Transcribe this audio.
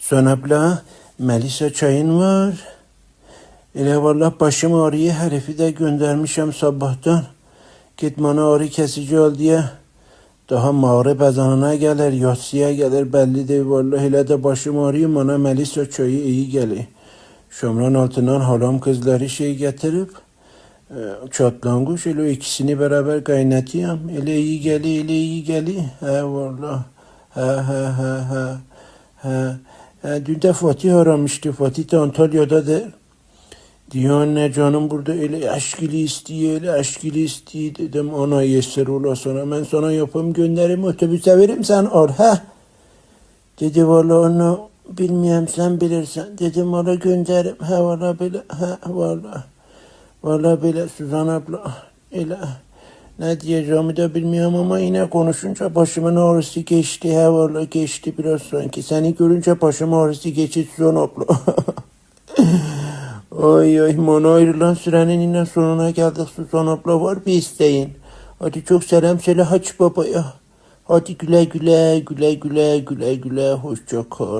Son abla, Melisa çayın var. Ele vallahi başım ağrıyor. Herifi de göndermişim sabahtan. Git bana ağrı kesici al diye. Daha mağrib ezanına gelir, yatsıya gelir belli değil. Vallahi hele de başım ağrıyor. Bana Melisa çayı iyi geliyor. Şomran altından halam kızları şey getirip e, o ikisini beraber kaynatıyorum. Öyle iyi geliyor, öyle iyi geliyor. He vallahi. He he he he. He. Dün de Fatih aramıştı. Fatih de Antalya'da da diyor anne canım burada öyle aşkili istiyor, öyle aşkili istiyor dedim. Ana yeser ola sana ben sana yapayım gönderim otobüse veririm sen al ha. Dedi valla onu bilmiyorum sen bilirsen. Dedim valla gönderirim. Ha valla böyle ha valla. Valla böyle Suzan abla öyle. Ne diyeceğimi de bilmiyorum ama yine konuşunca başımın ağrısı geçti. Ha valla geçti biraz sanki. Seni görünce başım ağrısı geçti abla. ay ay bana ayrılan sürenin yine sonuna geldik Suzan abla var bir isteğin. Hadi çok selam söyle Hacı babaya. Hadi güle güle güle güle güle güle hoşça kal.